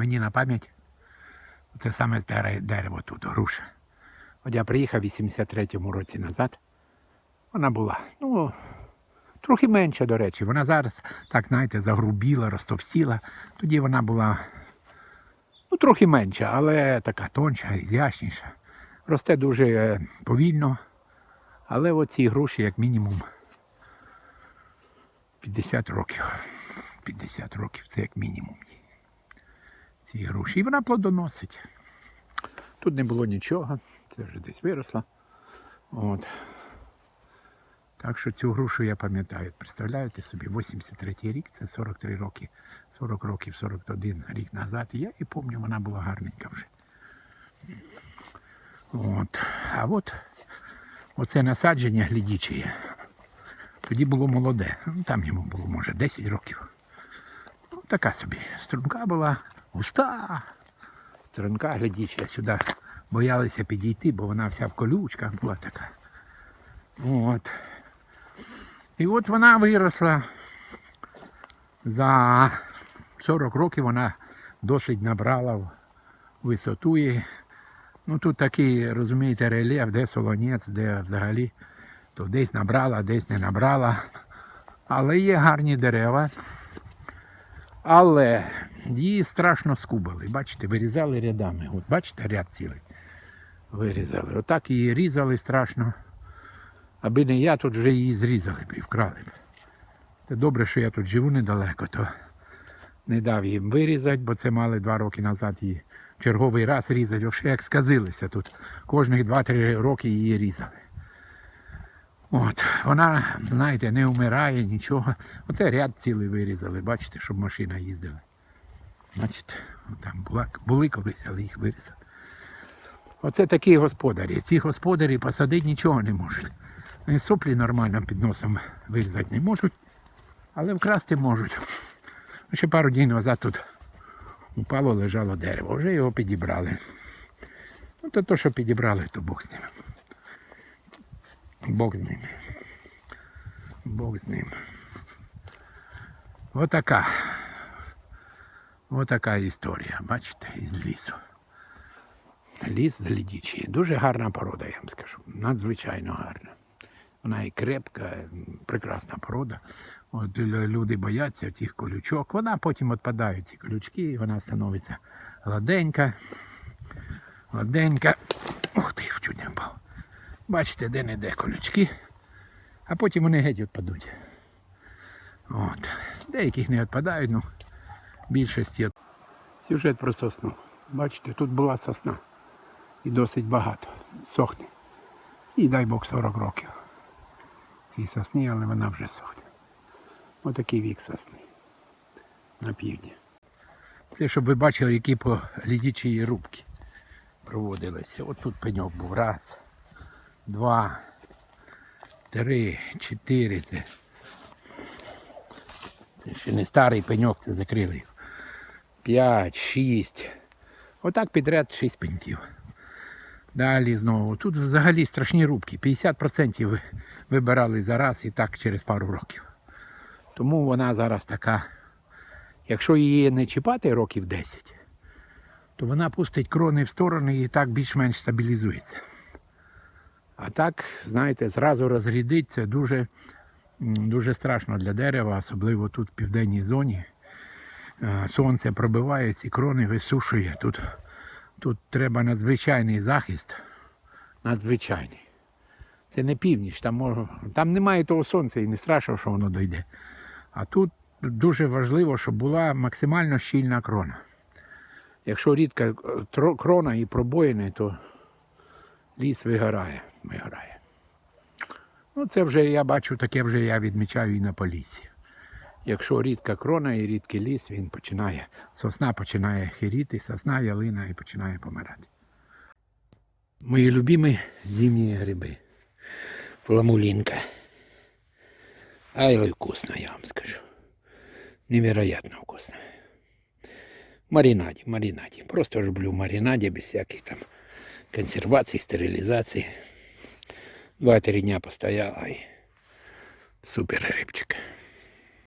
мені на пам'ять. Це саме дерево тут, груша. От я приїхав в 83-му році назад. Вона була, ну, трохи менша, до речі. Вона зараз, так знаєте, загрубіла, розтовсіла. Тоді вона була ну, трохи менша, але така тонша, ізящніша. Росте дуже е, повільно. Але оці груші, як мінімум, 50 років. 50 років це як мінімум. Ці груші. І вона плодоносить. Тут не було нічого, це вже десь виросло. От. Так що цю грушу я пам'ятаю. Представляєте собі, 83-й рік, це 43 роки, 40 років, 41 рік назад. І я і пам'ятаю, вона була гарненька вже. От. А от оце насадження глядіче. Тоді було молоде. Ну, Там йому було, може, 10 років. Ну, така собі. Струнка була густа. Струнка глядіча сюди боялися підійти, бо вона вся в колючках була така. От. І от вона виросла. За 40 років вона досить набрала висоту. І, ну тут такий, розумієте, рельєф, де солонець, де взагалі то десь набрала, десь не набрала. Але є гарні дерева. Але її страшно скубали. Бачите, вирізали рядами. От бачите, ряд цілий. Вирізали. Отак її різали страшно. Аби не я, тут вже її зрізали б і вкрали б. Це добре, що я тут живу недалеко, то не дав їм вирізати, бо це мали два роки назад її черговий раз різати. Взагалі як сказилися тут. Кожних 2-3 роки її різали. От, вона, знаєте, не вмирає, нічого. Оце ряд цілий вирізали, бачите, щоб машина їздила. Бачите, там була, були колись, але їх вирізали. Оце такі господарі. Ці господарі посадити нічого не можуть. Вони соплі нормально під носом вирізати не можуть, але вкрасти можуть. Ще пару днів назад тут упало, лежало дерево, вже його підібрали. Ну, то, то що підібрали, то Бог з ним. Бог з ним. Бог з ним. Отака. Отака історія, бачите, із лісу. Ліс з лідічі. Дуже гарна порода, я вам скажу. Надзвичайно гарна. Вона і крепка, прекрасна порода. От люди бояться цих колючок. Вона потім відпадають ці колючки, і вона становиться гладенька. Гладенька. Ух ти, чуть не впав. Бачите, де не де колючки, а потім вони геть відпадуть. От. Деяких не відпадають, ну більшості. Сюжет про сосну. Бачите, тут була сосна. І досить багато. Сохне. І дай Бог 40 років. Цій сосні, але вона вже сохне. Отакий вік сосни. На півдні. Це щоб ви бачили, які по лідічі рубки проводилися. От тут пеньок був. Раз, два, три, чотири. Це, це ще не старий пеньок, це закрили. Його. П'ять, шість. Отак підряд шість пеньків. Далі знову. Тут взагалі страшні рубки. 50% ви- вибирали за раз і так через пару років. Тому вона зараз така. Якщо її не чіпати років 10, то вона пустить крони в сторони і так більш-менш стабілізується. А так, знаєте, зразу розрядить це дуже, дуже страшно для дерева, особливо тут в південній зоні. Е, Сонце пробиває ці крони, висушує. Тут, тут треба надзвичайний захист. Надзвичайний. Це не північ, там, може, там немає того сонця і не страшно, що воно дойде. А тут дуже важливо, щоб була максимально щільна крона. Якщо рідка е, крона і пробоїни, то ліс вигорає. вигорає. Ну, це вже я бачу, таке вже я відмічаю і на полісі. Якщо рідка крона і рідкий ліс, він починає, сосна починає хиріти, сосна, ялина і починає помирати. Мої любимі зимні гриби. Фламулінка. Ай, вкусно, я вам скажу. Невероятно вкусно. Маринаді, маринаді. Просто люблю маринаді без всяких там консервацій, стерилізації. Два-три дня постояла і супер грибчик.